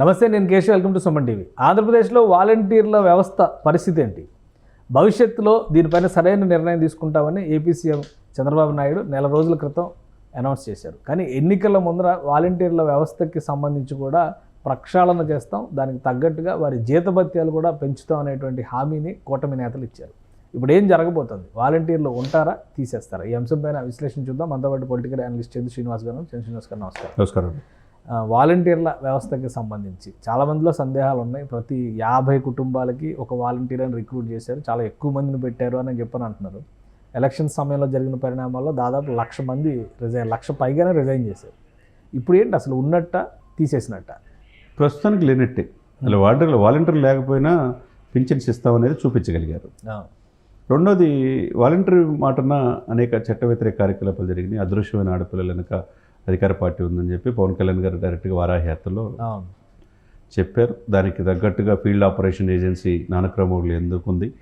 నమస్తే నేను Keshav. Welcome to Suman TV. ఆంధ్రప్రదేశ్లో వాలంటీర్ల వ్యవస్థ పరిస్థితి ఏంటి? భవిష్యత్తులో దీనిపైన సరైన నిర్ణయం తీసుకుంటామని ఏపీ సీఎం చంద్రబాబు నాయుడు నెల రోజుల క్రితం అనౌన్స్ చేశారు. కానీ ఎన్నికల ముందర వాలంటీర్ల వ్యవస్థకి సంబంధించి కూడా ప్రక్షాళన చేస్తాం. దానికి తగ్గట్టుగా వారి జీతభత్యాలు కూడా పెంచుతాం అనేటువంటి హామీని కూటమి నేతలు ఇచ్చారు. ఇప్పుడు ఏం జరగబోతుంది? వాలంటీర్లు ఉంటారా? తీసేస్తారా? ఈ అంశంపైన విశ్లేషణ చూద్దాం. మనతో పాటు పొలిటికల్ అనలిస్ట్ చంద్ర శ్రీనివాస్ గారు చంద్ర శ్రీనివాస్ గారు నమస్కారం. నమస్కారం. వాలంటీర్ల వ్యవస్థకి సంబంధించి చాలా మందిలో సందేహాలు ఉన్నాయి. ప్రతి యాభై కుటుంబాలకి ఒక వాలంటీర్ అని రిక్రూట్ చేశారు. చాలా ఎక్కువ మందిని పెట్టారు అని చెప్పని అంటున్నారు. ఎలక్షన్ సమయంలో జరిగిన పరిణామాల్లో దాదాపు లక్ష మంది రిజైన్ లక్ష పైగానే రిజైన్ చేశారు. ఇప్పుడు ఏంటి అసలు ఉన్నట్ట తీసేసినట్ట? ప్రస్తుతానికి లేనట్టే. అలా వాలంటీర్లు వాలంటీర్లు లేకపోయినా పింఛన్స్ ఇస్తామనేది చూపించగలిగారు. రెండోది వాలంటీర్ మాటన అనేక చట్ట వ్యతిరేక కార్యకలాపాలు జరిగినాయి. అదృశ్యమైన ఆడపిల్లల వెనుక అధికార పార్టీ ఉందని చెప్పి పవన్ కళ్యాణ్ గారు డైరెక్ట్గా వారాహయాత్రలో అవును. చెప్పారు. దానికి తగ్గట్టుగా ఫీల్డ్ ఆపరేషన్ ఏజెన్సీ నానక్రమోగులు ఎందుకు ఉంది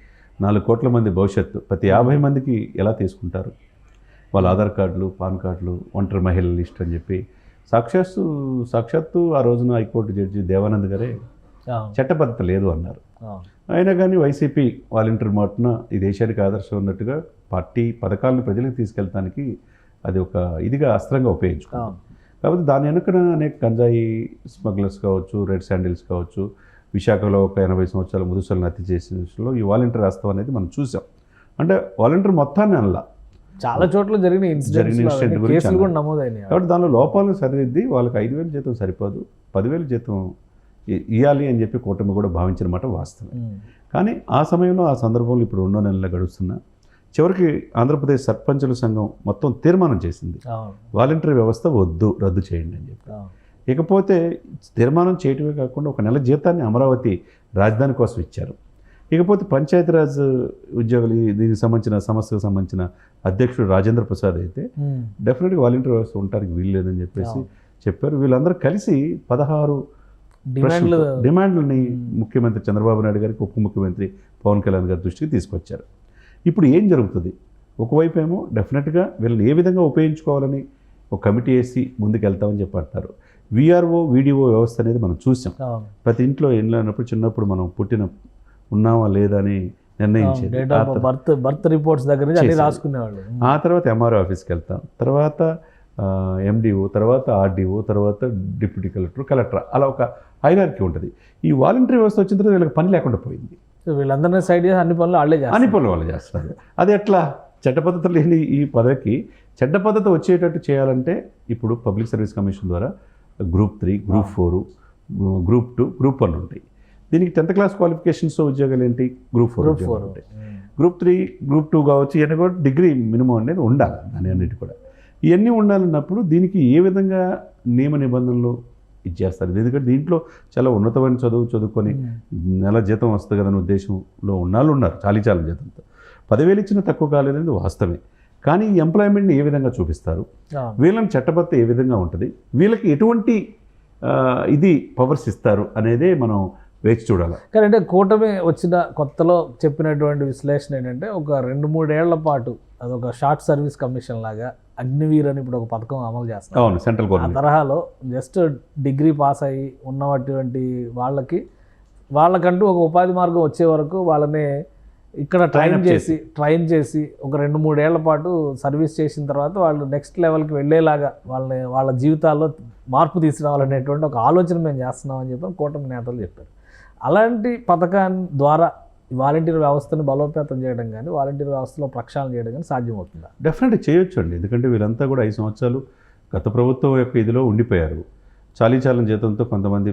నాలుగు కోట్ల మంది భవిష్యత్తు ప్రతి యాభై మందికి ఎలా తీసుకుంటారు? వాళ్ళ ఆధార్ కార్డులు పాన్ కార్డులు ఒంటరి మహిళల లిస్ట్ అని చెప్పి సాక్షాత్తు సాక్షాత్తు ఆ రోజున హైకోర్టు జడ్జి దేవానంద్ గారే చట్టబద్ధత లేదు అన్నారు. అయినా కానీ వైసీపీ వాలంటీర్ మాటన ఈ దేశానికి ఆదర్శం ఉన్నట్టుగా పార్టీ పథకాలను ప్రజలకు తీసుకెళ్ళడానికి అది ఒక ఇదిగా అస్త్రంగా ఉపయోగించుకుంది అవును. కాబట్టి దాని వెనుకన అనేక గంజాయి స్మగ్లర్స్ కావచ్చు రెడ్ శాండిల్స్ కావచ్చు విశాఖలో ఒక ఎనభై సంవత్సరాల ముదుసలను హత్య చేసిన విషయంలో ఈ వాలంటీర్ వాస్తవం అనేది మనం చూసాం. అంటే వాలంటీర్ మొత్తాన్ని అనలా. చాలా చోట్ల జరిగిన గురించి. నమోదైనాయి. కాబట్టి దానిలో లోపాలను సరిదిద్ది వాళ్ళకి ఐదు వేలు జీతం సరిపోదు పదివేలు జీతం ఇవ్వాలి అని చెప్పి కూటమి కూడా భావించిన మాట వాస్తవం కానీ ఆ సమయంలో ఆ సందర్భంలో ఇప్పుడు రెండో నెలలు గడుస్తున్నా చివరికి ఆంధ్రప్రదేశ్ సర్పంచుల సంఘం మొత్తం తీర్మానం చేసింది. వాలంటరీ వ్యవస్థ వద్దు రద్దు చేయండి అని చెప్పి. ఇకపోతే తీర్మానం చేయటమే కాకుండా ఒక నెల జీతాన్ని అమరావతి రాజధాని కోసం ఇచ్చారు. ఇకపోతే పంచాయతీరాజ్ ఉద్యోగులు దీనికి సంబంధించిన సమస్యకు సంబంధించిన అధ్యక్షుడు రాజేంద్ర ప్రసాద్ అయితే డెఫినెట్గా వాలంటీర్ వ్యవస్థ ఉండటానికి వీలు లేదని చెప్పేసి. చెప్పారు. వీళ్ళందరూ కలిసి పదహారు డిమాండ్లని ముఖ్యమంత్రి చంద్రబాబు నాయుడు గారికి ఉప ముఖ్యమంత్రి పవన్ కళ్యాణ్ గారి దృష్టికి తీసుకొచ్చారు. ఇప్పుడు ఏం జరుగుతుంది? ఒకవైపు ఏమో డెఫినెట్గా వీళ్ళని ఏ విధంగా ఉపయోగించుకోవాలని ఒక కమిటీ వేసి ముందుకు వెళ్తామని చెప్పి అంటారు విఆర్ఓ వీడిఓ వ్యవస్థ అనేది మనం చూసాం. ప్రతి ఇంట్లో ఇంట్లో ఉన్నప్పుడు చిన్నప్పుడు మనం పుట్టిన ఉన్నామా లేదా అని నిర్ణయించేది. బర్త్ బర్త్ రిపోర్ట్స్ దగ్గర నుంచి. రాసుకునేవాళ్ళు. ఆ తర్వాత ఎంఆర్ఓ ఆఫీస్కి వెళ్తాం. తర్వాత ఎండిఓ తర్వాత ఆర్డీఓ తర్వాత డిప్యూటీ కలెక్టర్ కలెక్టర్ అలా ఒక హైరార్కీ ఉంటుంది. ఈ వాలంటరీ వ్యవస్థ వచ్చిన తర్వాత వీళ్ళకి పని లేకుండా పోయింది. వీళ్ళందరినీ సైడ్ చేసి అన్ని పనులు వాళ్ళే చేస్తారు. అన్ని పనులు వాళ్ళు చేస్తారు. అది ఎట్లా? చట్ట పద్ధతి లేని ఈ పదవికి చట్ట పద్ధతి వచ్చేటట్టు చేయాలంటే ఇప్పుడు పబ్లిక్ సర్వీస్ కమిషన్ ద్వారా group three group four group two group one ఉంటాయి. దీనికి టెన్త్ క్లాస్ క్వాలిఫికేషన్స్ ఉద్యోగాలు ఏంటి? గ్రూప్ ఫోర్ ఉద్యోగాలు ఫోర్. ఉంటాయి. గ్రూప్ త్రీ గ్రూప్ టూ కావచ్చు ఇవన్నీ కూడా డిగ్రీ మినిమం అనేది ఉండాలి దాని అన్నిటి కూడా. ఇవన్నీ ఉండాలన్నప్పుడు దీనికి ఏ విధంగా నియమ నిబంధనలు ఇచ్చేస్తారు. ఎందుకంటే దీంట్లో చాలా ఉన్నతమైన చదువు చదువుకొని నెల జీతం వస్తుంది కదనే ఉద్దేశంలో ఉన్నాళ్ళు ఉన్నారు చాలీ చాలా జీతంతో. పదివేలు ఇచ్చిన తక్కువ కాలేదనేది వాస్తవమే. కానీ ఈ ఎంప్లాయ్మెంట్ని ఏ విధంగా చూపిస్తారు? వీళ్ళని చట్టబద్ధ ఏ విధంగా ఉంటుంది? వీళ్ళకి ఎటువంటి ఇది పవర్స్ ఇస్తారు అనేదే మనం వేచి చూడాలి. కానీ అంటే కూటమి వచ్చిన కొత్తలో చెప్పినటువంటి విశ్లేషణ ఏంటంటే ఒక రెండు మూడేళ్ళ పాటు అదొక షార్ట్ సర్వీస్ కమిషన్ లాగా అగ్నివీర్ అని ఇప్పుడు ఒక పథకం అమలు చేస్తాం అవును సెంట్రల్ ఆ గవర్నమెంట్. తరహాలో జస్ట్ డిగ్రీ పాస్ అయ్యి ఉన్నటువంటి వాళ్ళకి వాళ్ళకంటూ ఒక ఉపాధి మార్గం వచ్చే వరకు వాళ్ళని ఇక్కడ ట్రైన్ చేసి. ట్రైన్ చేసి ఒక రెండు మూడేళ్ళ పాటు సర్వీస్ చేసిన తర్వాత వాళ్ళు నెక్స్ట్ లెవెల్కి వెళ్ళేలాగా వాళ్ళని వాళ్ళ జీవితాల్లో మార్పు తీసుకురావాలనేటువంటి ఒక ఆలోచన మేము చేస్తున్నాం అని చెప్పి కూటమి నేతలు చెప్పారు. అలాంటి పథకాన్ని ద్వారా ఈ వాలంటీర్ వ్యవస్థను బలోపేతం చేయడం కానీ వాలంటీర్ వ్యవస్థలో ప్రక్షాళన చేయడం కానీ సాధ్యమవుతుందా? డెఫినెట్గా చేయొచ్చు అండి ఎందుకంటే వీళ్ళంతా కూడా ఐదు సంవత్సరాలు గత ప్రభుత్వం యొక్క ఇదిలో ఉండిపోయారు. చాలీ చాలని జీతంతో కొంతమంది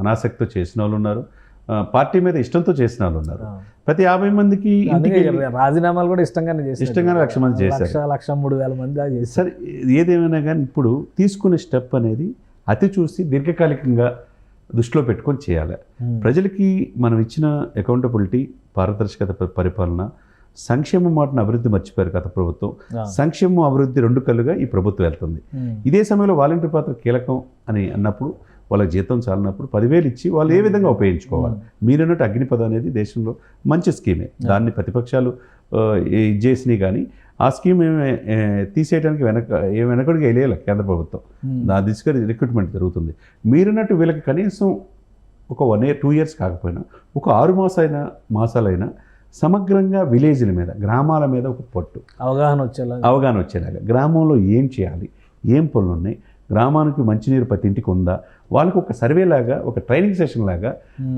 అనాసక్తితో చేసిన వాళ్ళు ఉన్నారు. పార్టీ మీద ఇష్టంతో చేసిన వాళ్ళు ఉన్నారు. ప్రతి యాభై మందికి రాజీనామాలు కూడా ఇష్టంగానే చేశారు. ఇష్టంగానే లక్ష మంది చేశారు. లక్ష మూడు వేల మంది సరే ఏదేమైనా కానీ ఇప్పుడు తీసుకునే స్టెప్ అనేది అతి చూసి దీర్ఘకాలికంగా దృష్టిలో పెట్టుకొని చేయాలి. ప్రజలకి మనం ఇచ్చిన అకౌంటబిలిటీ పారదర్శకత పరిపాలన సంక్షేమ మాటను అభివృద్ధి మర్చిపోయారు గత ప్రభుత్వం. సంక్షేమం అభివృద్ధి రెండు కళ్ళుగా ఈ ప్రభుత్వం వెళ్తుంది. ఇదే సమయంలో వాలంటీర్ పాత్ర కీలకం అని అన్నప్పుడు వాళ్ళ జీతం చాలినప్పుడు పదివేలు ఇచ్చి వాళ్ళు ఏ విధంగా ఉపయోగించుకోవాలి? మీరన్నట్టు అగ్నిపద అనేది దేశంలో మంచి స్కీమే. దాన్ని ప్రతిపక్షాలు ఆ, ఇది చేసినాయి కానీ ఆ స్కీమ్ ఏమి తీసేయడానికి వెనక ఏ వెనకడికి వెళ్ళేయాలి కేంద్ర ప్రభుత్వం. ఆ దిశగా రిక్రూట్మెంట్ జరుగుతుంది. మీరున్నట్టు వీళ్ళకి కనీసం ఒక వన్ ఇయర్ టూ ఇయర్స్ కాకపోయినా ఒక ఆరు మాసైనా మాసాలైనా సమగ్రంగా విలేజ్ల మీద గ్రామాల మీద ఒక పట్టు. అవగాహన వచ్చేలా అవగాహన వచ్చేలాగా. గ్రామంలో ఏం చేయాలి? ఏం పనులు ఉన్నాయి? గ్రామానికి మంచినీరు ప్రతి ఇంటికి ఉందా? వాళ్ళకి ఒక సర్వే లాగా ఒక ట్రైనింగ్ సెషన్ లాగా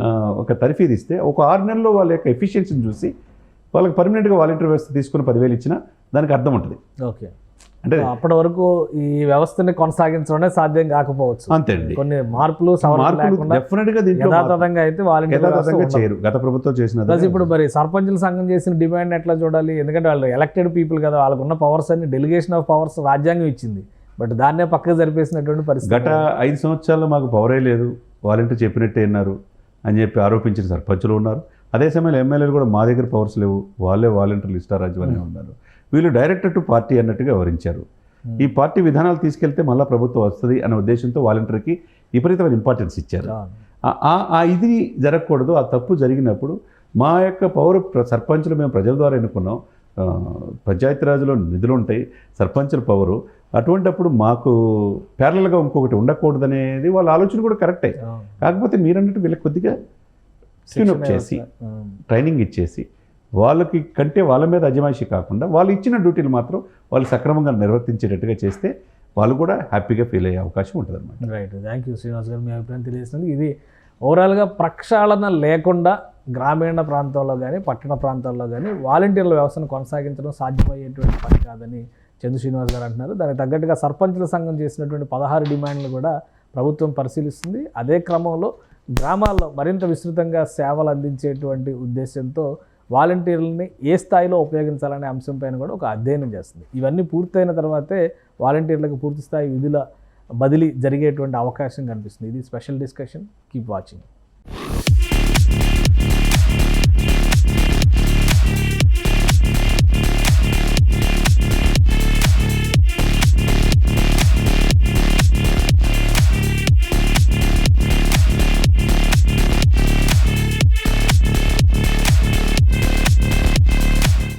ఆ, ఒక తరఫీదు ఇస్తే ఒక ఆరు నెలల్లో వాళ్ళ యొక్క ఎఫిషియన్సీని చూసి వాళ్ళకి పర్మనెంట్గా వాలంటీర్ వ్యవస్థ తీసుకుని పదివేలు ఇచ్చినా దానికి అర్థం ఉంటుంది. ఓకే. అంటే అప్పటి వరకు ఈ వ్యవస్థని కొనసాగించడం సాధ్యం కాకపోవచ్చు. అంతే కొన్ని మార్పులు డెఫినెట్గా యథాతథంగా అయితే యథాతథంగా చేయరు. గత ప్రభుత్వం చేసిన ప్లస్ ఇప్పుడు మరి సర్పంచుల సంఘం చేసిన డిమాండ్ ఎట్లా చూడాలి? ఎందుకంటే వాళ్ళు ఎలక్టెడ్ పీపుల్ కదా వాళ్ళకు ఉన్న పవర్స్ అన్ని డెలిగేషన్ ఆఫ్ పవర్స్ రాజ్యాంగం ఇచ్చింది. బట్ దాన్నే పక్కకు జరిపేసినటువంటి పరిస్థితి గత ఐదు సంవత్సరాల్లో మాకు పవరే లేదు. వాలంటీర్ చెప్పినట్టే విన్నారు అని చెప్పి ఆరోపించిన సర్పంచులు ఉన్నారు. అదే సమయంలో ఎమ్మెల్యేలు కూడా మా దగ్గర పవర్స్ లేవు. వాళ్ళే వాలంటీర్లు ఇష్టారాజ్యం అనే ఉన్నారు. వీళ్ళు డైరెక్టర్ టు పార్టీ అన్నట్టుగా వివరించారు ఈ పార్టీ విధానాలు తీసుకెళ్తే మళ్ళీ ప్రభుత్వం వస్తుంది అనే ఉద్దేశంతో వాలంటీర్కి విపరీతమైన ఇంపార్టెన్స్ ఇచ్చారు. ఆ- ఇది జరగకూడదు ఆ తప్పు జరిగినప్పుడు మా యొక్క పౌర సర్పంచులు మేము ప్రజల ద్వారా ఎన్నుకున్నాం పంచాయతీరాజ్లో నిధులు ఉంటాయి సర్పంచుల పవరు అటువంటప్పుడు మాకు ప్యారలల్గా ఇంకొకటి ఉండకూడదనేది వాళ్ళ ఆలోచన కూడా కరెక్టే. కాకపోతే మీరన్నట్టు వీళ్ళకి కొద్దిగా స్క్రీన్ అప్ చేసి. ట్రైనింగ్ ఇచ్చేసి వాళ్ళకి కంటే వాళ్ళ మీద అజమాయిషి కాకుండా వాళ్ళు ఇచ్చిన డ్యూటీలు మాత్రం వాళ్ళు సక్రమంగా నిర్వర్తించేటట్టుగా చేస్తే వాళ్ళు కూడా హ్యాపీగా ఫీల్ అయ్యే అవకాశం ఉంటుంది అనమాట రైట్ థ్యాంక్ యూ శ్రీనివాస్ గారు మీ అభిప్రాయం తెలియజేసినందుకు. ఇది ఓవరాల్గా ప్రక్షాళన లేకుండా గ్రామీణ ప్రాంతాల్లో కానీ పట్టణ ప్రాంతాల్లో కానీ వాలంటీర్ల వ్యవస్థను కొనసాగించడం సాధ్యమయ్యేటువంటి పని కాదని చంద్ర శ్రీనివాస్ గారు అంటున్నారు. దానికి తగ్గట్టుగా సర్పంచుల సంఘం చేసినటువంటి పదహారు డిమాండ్లు కూడా ప్రభుత్వం పరిశీలిస్తుంది. అదే క్రమంలో గ్రామాల్లో మరింత విస్తృతంగా సేవలు అందించేటువంటి ఉద్దేశంతో వాలంటీర్లని ఏ స్థాయిలో ఉపయోగించాలనే అంశంపైన కూడా ఒక అధ్యయనం చేస్తుంది. ఇవన్నీ పూర్తయిన తర్వాతే వాలంటీర్లకు పూర్తి స్థాయి విధుల బదిలీ జరిగేటువంటి అవకాశం కనిపిస్తుంది. ఇది స్పెషల్ డిస్కషన్. Keep watching.